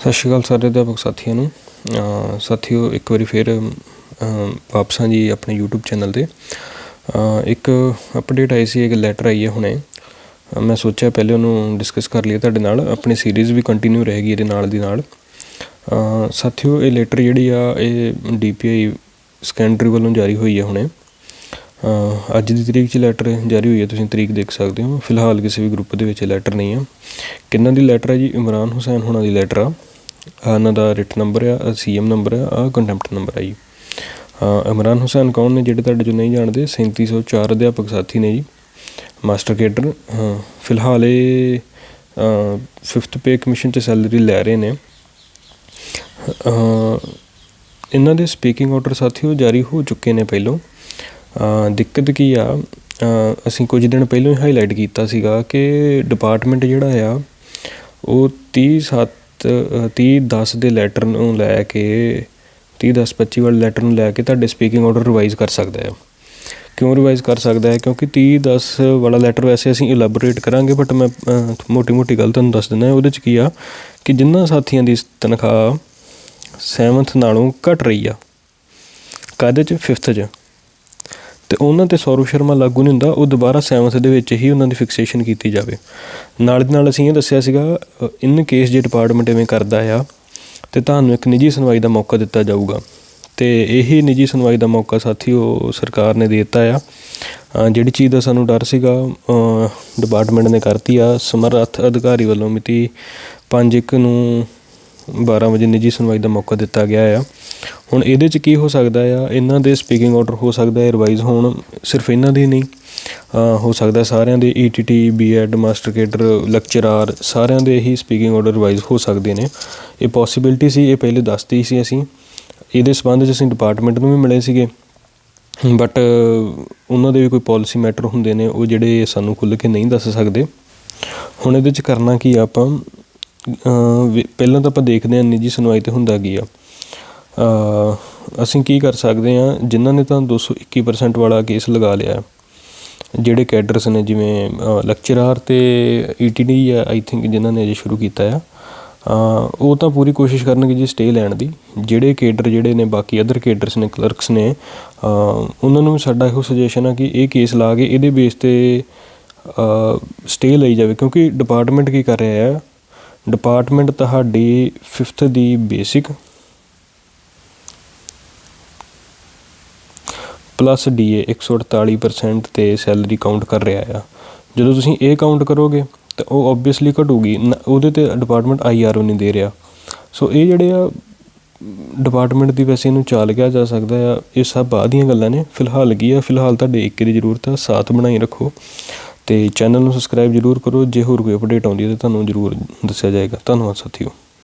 ਸਤਿ ਸ਼੍ਰੀ ਅਕਾਲ ਸਾਰੇ ਅਧਿਆਪਕ ਸਾਥੀਆਂ ਨੂੰ। ਸਾਥੀਓ, ਇੱਕ ਵਾਰੀ ਫਿਰ, ਅਹ ਵਾਪਸ ਹਾਂ ਜੀ ਆਪਣੇ YouTube ਚੈਨਲ ਤੇ। ਇੱਕ ਅਪਡੇਟ ਆਈ ਸੀ, ਇੱਕ ਲੈਟਰ ਆਈ ਹੈ ਹੁਣੇ। ਮੈਂ ਸੋਚਿਆ ਪਹਿਲੇ ਉਹਨੂੰ ਡਿਸਕਸ ਕਰ ਲਈਏ ਤੁਹਾਡੇ ਨਾਲ। ਆਪਣੀ ਸੀਰੀਜ਼ ਵੀ ਕੰਟੀਨਿਊ ਰਹੇਗੀ ਇਹਦੇ ਨਾਲ ਦੀ ਨਾਲ। ਸਾਥੀਓ, ਇਹ ਲੈਟਰ ਜਿਹੜੀ ਆ, ਇਹ DPI ਸਕੈਂਡਰੀ ਵੱਲੋਂ ਜਾਰੀ ਹੋਈ ਹੈ ਹੁਣੇ। ਅੱਜ ਦੀ ਤਰੀਕ 'ਚ ਲੈਟਰ ਜਾਰੀ ਹੋਈ ਹੈ, ਤੁਸੀਂ ਤਰੀਕ ਦੇਖ ਸਕਦੇ ਹੋ। ਫਿਲਹਾਲ ਕਿਸੇ ਵੀ ਗਰੁੱਪ ਦੇ ਵਿੱਚ ਲੈਟਰ ਨਹੀਂ ਆ ਕਿੰਨਾਂ ਦੀ ਲੈਟਰ ਹੈ ਜੀ? ਇਮਰਾਨ ਹੁਸੈਨ ਹੁਣਾਂ ਦੀ ਲੈਟਰ ਆ। ਆਹ ਇਹਨਾਂ ਦਾ ਰਿਟ ਨੰਬਰ ਆ ਸੀਐਮ ਨੰਬਰ ਆ, ਆਹ ਕੰਟੈਂਪਟ ਨੰਬਰ ਆ ਜੀ। ਇਮਰਾਨ ਹੁਸੈਨ ਕੌਣ ਨੇ ਜਿਹੜੇ ਤੁਹਾਡੇ ਜੋ ਨਹੀਂ ਜਾਣਦੇ? 3704 ਅਧਿਆਪਕ ਸਾਥੀ ਨੇ ਜੀ। ਮਾਸਟਰ ਕੇਡਰ, ਹਾਂ, ਫਿਲਹਾਲ ਇਹ ਫਿਫਥ ਪੇ ਕਮਿਸ਼ਨ 'ਚ ਸੈਲਰੀ ਲੈ ਰਹੇ ਨੇ। ਇਹਨਾਂ ਦੇ ਸਪੀਕਿੰਗ ਆਰਡਰ ਸਾਥੀਓ ਜਾਰੀ ਹੋ ਚੁੱਕੇ ਨੇ ਪਹਿਲੋਂ। ਦਿੱਕਤ ਕੀ ਆ? ਅਸੀਂ ਕੁਝ ਦਿਨ ਪਹਿਲਾਂ ਹੀ ਹਾਈਲਾਈਟ ਕੀਤਾ ਸੀਗਾ ਕਿ ਡਿਪਾਰਟਮੈਂਟ ਜਿਹੜਾ ਆ, ਉਹ 30 7 30 10 ਦੇ ਲੈਟਰ ਨੂੰ ਲੈ ਕੇ 30 10 25 ਵਾਲੇ ਲੈਟਰ ਨੂੰ ਲੈ ਕੇ ਤੁਹਾਡੇ ਸਪੀਕਿੰਗ ਆਰਡਰ ਰਿਵਾਈਜ਼ ਕਰ ਸਕਦਾ ਹੈ ਕਿਉਂ ਰਿਵਾਈਜ਼ ਕਰ ਸਕਦਾ ਹੈ? ਕਿਉਂਕਿ 30 10 ਵਾਲਾ ਲੈਟਰ ਵੈਸੇ ਅਸੀਂ ਇਲੈਬੋਰੇਟ ਕਰਾਂਗੇ ਬਟ ਮੈਂ ਮੋਟੀ ਮੋਟੀ ਗੱਲ ਤੁਹਾਨੂੰ ਦੱਸ ਦਿੰਦਾ ਉਹਦੇ ਚ ਕੀ ਆ ਕਿ ਜਿੰਨਾਂ ਸਾਥੀਆਂ ਦੀ ਤਨਖਾਹ 7th ਨਾਲੋਂ ਘਟ ਰਹੀ ਆ, ਕਾਹਦੇ ਚ? 5th ਚ। ਤੇ ਉਹਨਾਂ ਤੇ ਸੌਰਵ ਸ਼ਰਮਾ ਲਾਗੂ ਨਹੀਂ ਹੁੰਦਾ, ਉਹ ਦੁਬਾਰਾ 7th ਦੇ ਵਿੱਚ ਹੀ ਉਹਨਾਂ ਦੀ ਫਿਕਸੇਸ਼ਨ ਕੀਤੀ ਜਾਵੇ। ਨਾਲ ਦੀ ਨਾਲ ਅਸੀਂ ਇਹ ਦੱਸਿਆ ਸੀਗਾ ਇਨ ਕੇਸ ਜੇ ਡਿਪਾਰਟਮੈਂਟ ਐਵੇਂ ਕਰਦਾ ਆ, ਤੇ ਤੁਹਾਨੂੰ ਇੱਕ ਨਿੱਜੀ ਸੁਣਵਾਈ ਦਾ ਮੌਕਾ ਦਿੱਤਾ ਜਾਊਗਾ। ਤੇ ਇਹੀ ਨਿੱਜੀ ਸੁਣਵਾਈ ਦਾ ਮੌਕਾ ਸਾਥੀਓ ਸਰਕਾਰ ਨੇ ਦੇ ਦਿੱਤਾ ਆ। ਜਿਹੜੀ ਚੀਜ਼ ਦਾ ਸਾਨੂੰ ਡਰ ਸੀਗਾ ਡਿਪਾਰਟਮੈਂਟ ਨੇ ਕਰਤੀ ਆ, ਸਮਰੱਥ ਅਧਿਕਾਰੀ ਵੱਲੋਂ ਮਿਤੀ 5/1 ਨੂੰ 12 ਵਜੇ ਨਿੱਜੀ ਸੁਣਵਾਈ ਦਾ ਮੌਕਾ ਦਿੱਤਾ ਗਿਆ ਆ। ਹੁਣ ਇਹਦੇ ਚ ਕੀ ਹੋ ਸਕਦਾ ਆ? ਇਹਨਾਂ ਦੇ ਸਪੀਕਿੰਗ ਆਰਡਰ ਹੋ ਸਕਦਾ ਹੈ ਰਿਵਾਈਜ਼ ਹੋਣ ਸਿਰਫ ਇਹਨਾਂ ਦੇ ਨਹੀਂ ਹੋ ਸਕਦਾ ਸਾਰਿਆਂ ਦੇ E ETT B Ed master cadre lecturer ਸਾਰਿਆਂ ਦੇ ਹੀ ਸਪੀਕਿੰਗ ਆਰਡਰ ਰਿਵਾਈਜ਼ ਹੋ ਸਕਦੇ ਨੇ। ਇਹ ਪੋਸੀਬਿਲਿਟੀ ਸੀ, ਇਹ ਪਹਿਲੇ ਦੱਸਤੀ ਸੀ ਅਸੀਂ। ਇਹਦੇ ਸੰਬੰਧ 'ਚ ਅਸੀਂ ਡਿਪਾਰਟਮੈਂਟ ਨੂੰ ਵੀ ਮਿਲੇ ਸੀਗੇ। ਬਟ ਉਹਨਾਂ ਦੇ ਵੀ ਕੋਈ ਪਾਲਿਸੀ ਮੈਟਰ ਹੁੰਦੇ ਨੇ, ਉਹ ਜਿਹੜੇ ਸਾਨੂੰ ਖੁੱਲ੍ਹ ਕੇ ਨਹੀਂ ਦੱਸ ਸਕਦੇ। ਹੁਣ ਇਹਦੇ 'ਚ ਕਰਨਾ ਕੀ ਆਪਾਂ? ਪਹਿਲਾਂ ਤਾਂ ਆਪਾਂ ਦੇਖਦੇ ਹਾਂ ਨਿੱਜੀ ਸੁਣਵਾਈ ਤੇ ਹੁੰਦਾ ਕੀ ਆ। ਅਸੀਂ ਕੀ ਕਰ ਸਕਦੇ ਹਾਂ, ਜਿਨ੍ਹਾਂ ਨੇ ਤਾਂ 221% ਵਾਲਾ ਕੇਸ ਲਗਾ ਲਿਆ ਜਿਹੜੇ ਕੈਡਰਸ ਨੇ, ਜਿਵੇਂ ਲੈਕਚਰਾਰ ਤੇ ਈਟੀਡੀ ਆ ਆਈ ਥਿੰਕ ਜਿਨ੍ਹਾਂ ਨੇ ਅਜੇ ਸ਼ੁਰੂ ਕੀਤਾ ਆ। ਉਹ ਤਾਂ ਪੂਰੀ ਕੋਸ਼ਿਸ਼ ਕਰਨਗੇ ਜੀ ਸਟੇ ਲੈਣ ਦੀ। ਜਿਹੜੇ ਕੇਡਰ ਜਿਹੜੇ ਨੇ, ਬਾਕੀ ਅਦਰ ਕੇਡਰਸ ਨੇ ਕਲਰਕਸ ਨੇ ਉਹਨਾਂ ਨੂੰ ਵੀ ਸਾਡਾ ਇਹੋ ਸੁਜੈਸ਼ਨ ਆ ਕਿ ਇਹ ਕੇਸ ਲਾ ਕੇ ਇਹਦੇ ਬੇਸ ਤੇ ਸਟੇ ਲਈ ਜਾਵੇ। ਕਿਉਂਕਿ ਡਿਪਾਰਟਮੈਂਟ ਕੀ ਕਰ ਰਿਹਾ ਹੈ ਡਿਪਾਰਟਮੈਂਟ ਤੁਹਾਡੀ 5th ਦੀ ਬੇਸਿਕ ਪਲੱਸ ਡੀਏ 148% ਤੇ ਸੈਲਰੀ ਕਾਊਂਟ ਕਰ ਰਿਹਾ ਆ। ਜਦੋਂ ਤੁਸੀਂ ਇਹ ਕਾਊਂਟ ਕਰੋਗੇ, ਤਾਂ ਉਹ ਆਬਵੀਅਸਲੀ ਘਟੂਗੀ। ਨ- ਉਹਦੇ ਤੇ ਡਿਪਾਰਟਮੈਂਟ ਆਈਆਰਓ ਨਹੀਂ ਦੇ ਰਿਹਾ। ਸੋ ਇਹ ਜਿਹੜੇ ਆ ਡਿਪਾਰਟਮੈਂਟ ਦੀ ਵੈਸੇ ਇਹਨੂੰ ਚਾਲ ਗਿਆ ਜਾ ਸਕਦਾ ਆ, ਇਹ ਸਭ ਬਾਅਦ ਦੀਆਂ ਗੱਲਾਂ ਨੇ। ਫਿਲਹਾਲ ਕੀ ਆ, ਫਿਲਹਾਲ ਤੁਹਾਡੇ ਇੱਕ ਦੀ ਜ਼ਰੂਰਤ ਆ, ਸਾਥ ਬਣਾਈ ਰੱਖੋ। ਤੇ ਚੈਨਲ ਨੂੰ ਸਬਸਕ੍ਰਾਈਬ ਜ਼ਰੂਰ ਕਰੋ, ਜੇ ਹੋਰ ਕੋਈ ਅਪਡੇਟ ਆਉਂਦੀ ਹੈ ਤਾਂ ਤੁਹਾਨੂੰ ਜ਼ਰੂਰ ਦੱਸਿਆ ਜਾਏਗਾ। ਧੰਨਵਾਦ ਸਾਥੀਓ।